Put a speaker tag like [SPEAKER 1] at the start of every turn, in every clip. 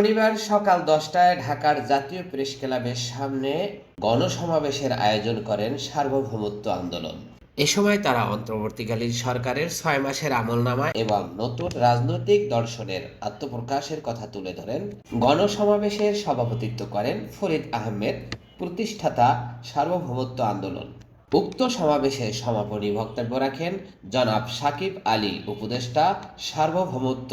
[SPEAKER 1] শনিবার সকাল দশটায় ঢাকার জাতীয় প্রেস ক্লাবের সামনে গণসমাবেশের আয়োজন করেন সার্বভৌমত্ব আন্দোলন। এ সময় তারা অন্তর্বর্তীকালীন সরকারের ছয় মাসের আমলনামা এবং নতুন রাজনৈতিক দর্শনের আত্মপ্রকাশের কথা তুলে ধরেন। গণসমাবেশের সভাপতিত্ব করেন ফরিদ আহমেদ, প্রতিষ্ঠাতা সার্বভৌমত্ব আন্দোলন। উক্ত সমাবেশে সমাপনী বক্তব্য রাখেন জনাব সাকিব আলী, উপদেষ্টা সার্বভৌমত্ব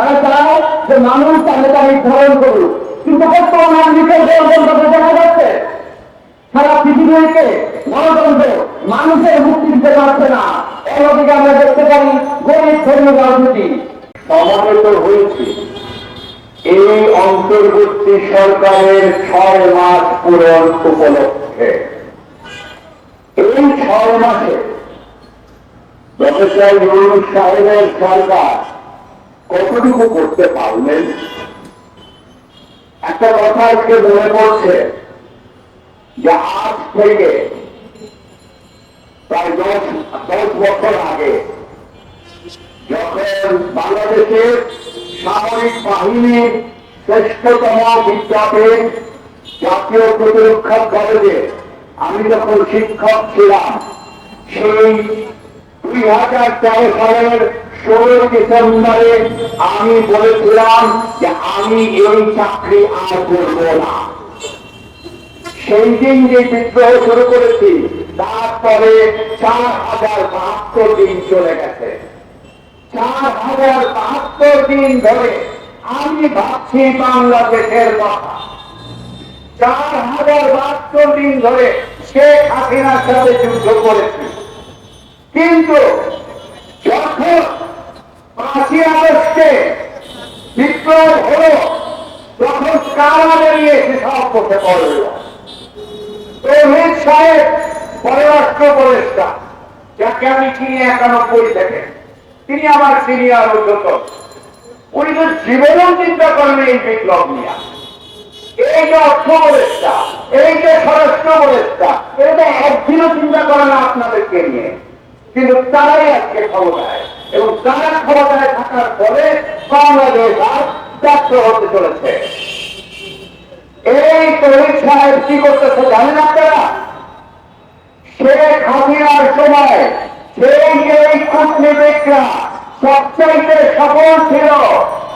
[SPEAKER 2] তারা চায় যে মানুষ তাহলে তার নির্ধারণ করুক। কিন্তু বর্তমান আমেরিকার গণতন্ত্র দেখা যাচ্ছে। সারা পৃথিবীকে গণতন্ত্র, মানুষের মুক্তি দিতে পারছে না। অন্যদিকে আমরা দেখতে পারি গরিব ধর্মীয় রাজনীতি। সমবেত হয়েছি। এই অন্তর্বর্তী সরকারের ছয় মাস পূরণ উপলক্ষে। এই ছয় মাসে প্রফেসর ইউনুস সাহেবের সরকার কতটুকু করতে পারলেন? একটা কথা আজকে মনে পড়ছে যে আজ থেকে প্রায় দশ দশ বছর আগে যখন বাংলাদেশের সামরিক বাহিনীর শ্রেষ্ঠতম জাতীয় প্রতিরক্ষা কলেজে আমি যখন শিক্ষক ছিলাম, সেই দুই হাজার তেরো সালের ষোলোই ডিসেম্বরে আমি বলেছিলাম যে আমি এই চাকরি আর করব না। সেই দিন যে বিদ্রোহ শুরু করেছি, তারপরে চার হাজার বাহাত্তর দিন চলে গেছে। চার হাজার বাহাত্তর দিন ধরে আমি ভাবছি বাংলাদেশের কথা। চার হাজার বাহাত্তর দিন ধরে শেখ হাসিনার সাথে যুদ্ধ করেছি। কিন্তু যখন পাঁচই আগস্টে বিপ্লব হলো তখন কারা বেরিয়ে এসে সব করতে পারল সাহেব, পররাষ্ট্র উপদেষ্টা, যাকে আমি চিনি একানব্বই থেকে, তিনি আমার সিনিয়র উদ্যত উনি তো জীবনেও চিন্তা করেন এই বিপ্লব নিয়ে। এই যে অর্থ উপদেষ্টা, এই যে স্বরাষ্ট্র উপদেষ্টা এটা একদিনও চিন্তা করে না আপনাদেরকে নিয়ে। কিন্তু তারাই আজকে ক্ষমতায়। এবং তারা ক্ষমতায় থাকার ফলে বাংলাদেশ আজ ব্যর্থ হতে চলেছে। এই তরিক সাহেব কি করতেছে জানেন আপনারা? শেখ হাসিনার সময় সেই এই কূটনীতিকরা সবচাইতে সফল ছিল।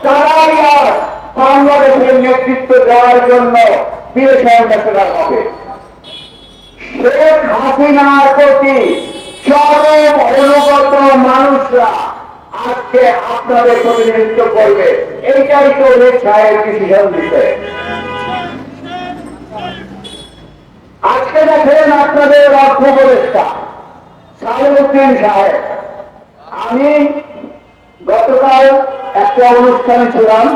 [SPEAKER 2] তারাই আর বাংলাদেশের নেতৃত্ব দেওয়ার জন্য বিদেশ অ্যাম্বাসেডার হবে। শেখ হাসিনার প্রতি চরম অনুগত মানুষরা আজকে আপনাদের প্রতিনিধিত্ব করবে। এইটাই তো অনেক সাহেব ডিসিশন দিতে। আজকে দেখেন আপনাদের অর্থ উপদেষ্টা সাহেবুদ্দিন সাহেব। আমি গতকাল একটা অনুষ্ঠানে ছিলাম।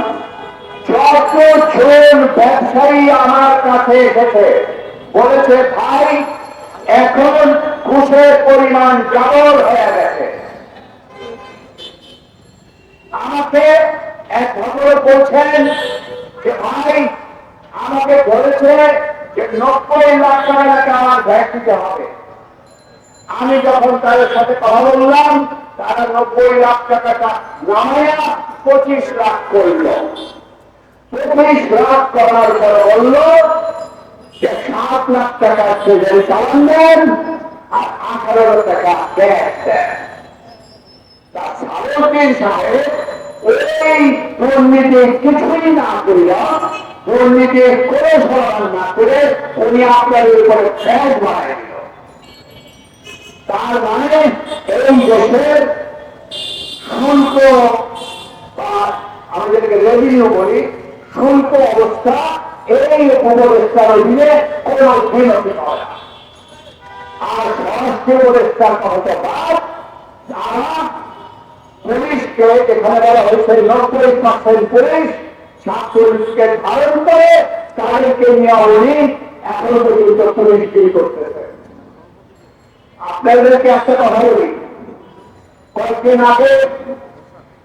[SPEAKER 2] যতজন ব্যবসায়ী আমার কাছে এসেছে, বলেছে, ভাই, এখন ঘুষের পরিমাণ ডাবল হয়ে গেছে। আমাকে এক ভদ্রলোক বলছেন যে, ভাই, আমাকে বলেছে যে, নব্বই লাখ টাকা নাকি আমার ভ্যাট দিতে হবে। আমি যখন তাদের সাথে কথা বললাম, তারা নব্বই লাখ টাকাটা নামায়া পঁচিশ লাখ করল। পঁচিশ লাখ করার পরে বলল যে, সাত লাখ টাকা ট্রেজারি চালান দেন আর আঠারো টাকা ক্যাশ দেন তা সাহেব এই দুর্নীতি কিছুই না করিয়া দুর্নীতি করে সমাধান না করে উনি আপনাদের উপরে ফ্যাস বাড়াই তার মানে এই দেশের শুল্ক বা আমাদেরকে রেভিনিউ বলি শুল্ক অবস্থা এই উপদেষ্টার অধীনে কোন উন্নতি হয় না। আর স্বরাষ্ট্র উপদেষ্টার কথা বাদ। তারা পুলিশকে এখানে বলা হয়েছে, নব্বই পার্সেন্ট পুলিশ, ছাত্রলীগকে ধারণ করে তাদেরকে নিয়ে উনি এখনও পর্যন্ত পুলিশগিরি করতেছে? আপনাদেরকে একটা কথা বলি। কয়েকদিন আগে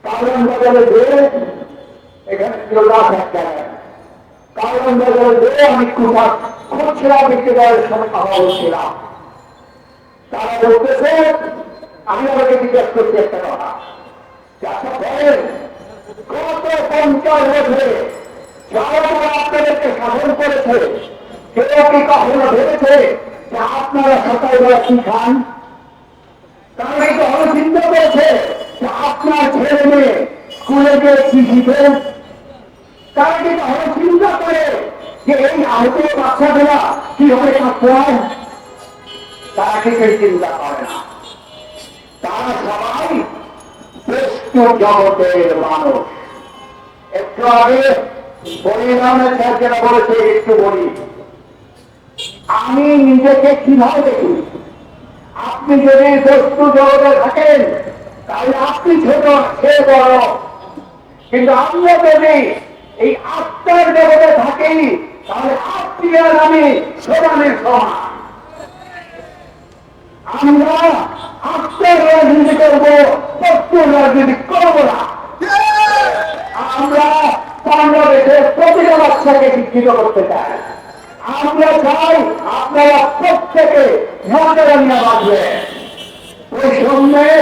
[SPEAKER 2] কারণ বাজারে দিয়ে এখানে কারণ বাজারে দিয়ে আমি সাথে কথা বলছিলাম। তারা বলতেছে আমি আমাকে জিজ্ঞেস করছি একটা কথা। আচ্ছা গত পঞ্চাশ বছরে যারা আপনাদেরকে শাসন করেছে, কেউ কি কখনো ভেবেছে যে আপনারা সকালবেলা কি খান? তারা কি কখনো চিন্তা করেছে যে আপনার ছেলে মেয়ে স্কুলে গিয়ে কি শিখে? তারা কি কখনো চিন্তা করে যে এই আহত বাচ্চাগুলা কীভাবে থাকতে হয় তারা কিছু চিন্তা করে না। তারা সবাই শ্রেষ্ঠ জগতের মানুষ। একটু আগে পরিণামের স্যার যেটা বলেছে, একটু বলি। আমি নিজেকে কীভাবে দেখি? আপনি যদি বস্তু জগতে থাকেন, তাহলে আপনি ছোট, সে বড়। কিন্তু আমরা যদি এই আত্মার জগতে থাকি, তাহলে আপনি আর আমি সমানের সমান। আমরা আত্মার রাজনীতি করব বস্তুর রাজনীতি করব না। আমরা বাংলাদেশের প্রতিটা বাচ্চাকে শিক্ষিত করতে চাই। আমরা চাই আপনারা প্রত্যেকে মর্যাদা নিয়ে বাঁচবেন। বৈষম্যের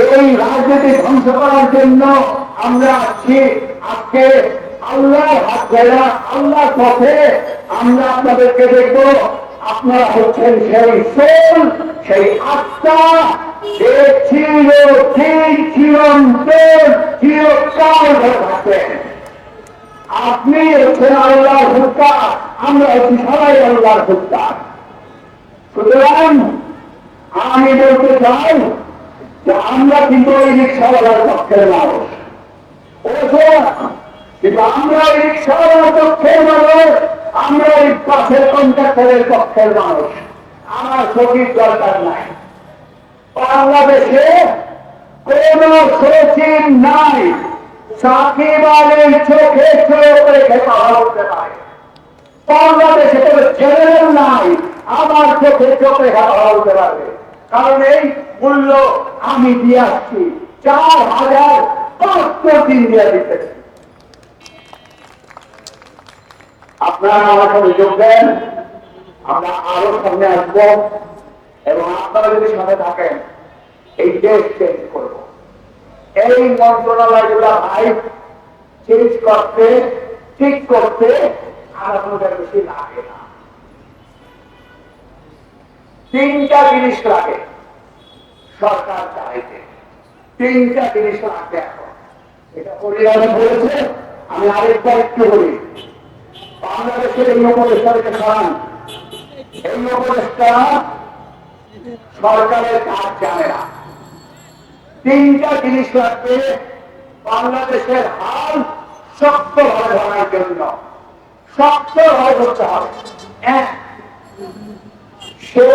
[SPEAKER 2] এই রাজনীতি ধ্বংস করার জন্য আমরা আজকে আজকে আল্লাহ হাত আল্লাহর পথে আমরা আপনাদেরকে দেখব। আপনারা হচ্ছেন সেই সোল, সেই আত্মা যে ঠিক চিরন্তন, চিরকাল থাকবেন। আপনি হচ্ছেন আল্লাহর হুক্কা আমরা হচ্ছি সবাই আল্লাহর হুক্কা সুতরাং আমি বলতে চাই যে আমরা কিন্তু ওই রিক্সাওয়ালার পক্ষের মানুষ। কিন্তু আমরা রিক্সাওয়ালার পক্ষের মানুষ পাশের কন্ট্রাক্টরের পক্ষের মানুষ। আমার সঠিক দরকার নাই। বাংলাদেশে কোন সচিব নাই। সাকিব আলীর চোখে চোখ রেখে বাংলাদেশে কোনো জেনারেল নাই। আমার চোখে চোখে কথা বলতে পারবে কারণ এই মূল্য আমি দিয়ে আসছি। চার হাজার পাঁচশো দিন দিয়ে দিতেছি আপনারা আমার সাথে যোগ দেন, আমরা আরও সামনে আসব এবং আপনারা যদি সাথে থাকেন, এই দেশ চেঞ্জ করব। এই মন্ত্রণালয়গুলো ভাই চেঞ্জ করতে, ঠিক করতে বেশি লাগে না। তিনটা জিনিস লাগে, সরকার চাইতে। তিনটা জিনিস লাগবে এখন। এটা পরিবারে বলেছে, আমি আরেকবার একটু বলি। বাংলাদেশের এই উপদেষ্টাকে সরান এই উপদেষ্টা সরকারের কাজ জানে না। তিনটা জিনিস লাগবে বাংলাদেশের হাল শক্তভাবে ধরার জন্য। শক্তভাবে ধরতে হবে। এক, সে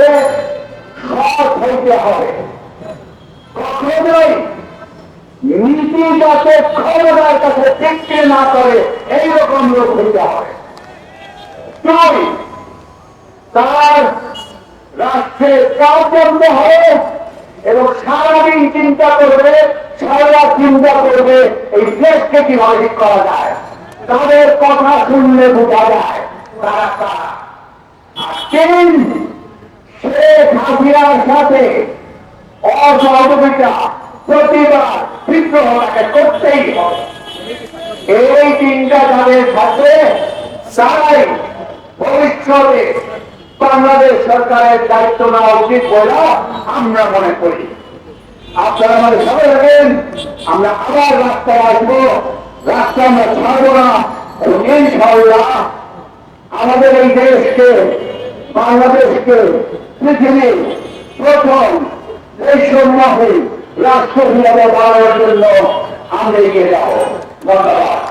[SPEAKER 2] সৎ হইতে হবে। কখনোই যাতে ক্ষমতার কাছে বিক্রি না করে এইরকম লোক হইতে হবে। দুই তার রাষ্ট্রের কাজ হবে এবং সারাদিন চিন্তা করবে, সারা চিন্তা করবে এই দেশকে কীভাবে ঠিক করা যায়। তাদের কথা শুনলে বোঝা যায় সাথে অসহযোগিতা, প্রতিবাদ বিদ্রোহ তাকে করতেই হবে। এই তিনটা যাদের সাথে তারাই ভবিষ্যতে বাংলাদেশ সরকারের দায়িত্ব নেওয়া উচিত বলে আমরা মনে করি। আপনারা আমাদের সবাই রাখেন আমরা আবার রাস্তায় আসব। রাস্তা আমরা ছাড়বো না এবং ইনশাআল্লাহ আমাদের এই দেশকে, বাংলাদেশকে পৃথিবীর প্রথম বৈষম্যহীন রাষ্ট্র হিসাবে বাড়ানোর জন্য আমরা এগিয়ে যাব। ধন্যবাদ।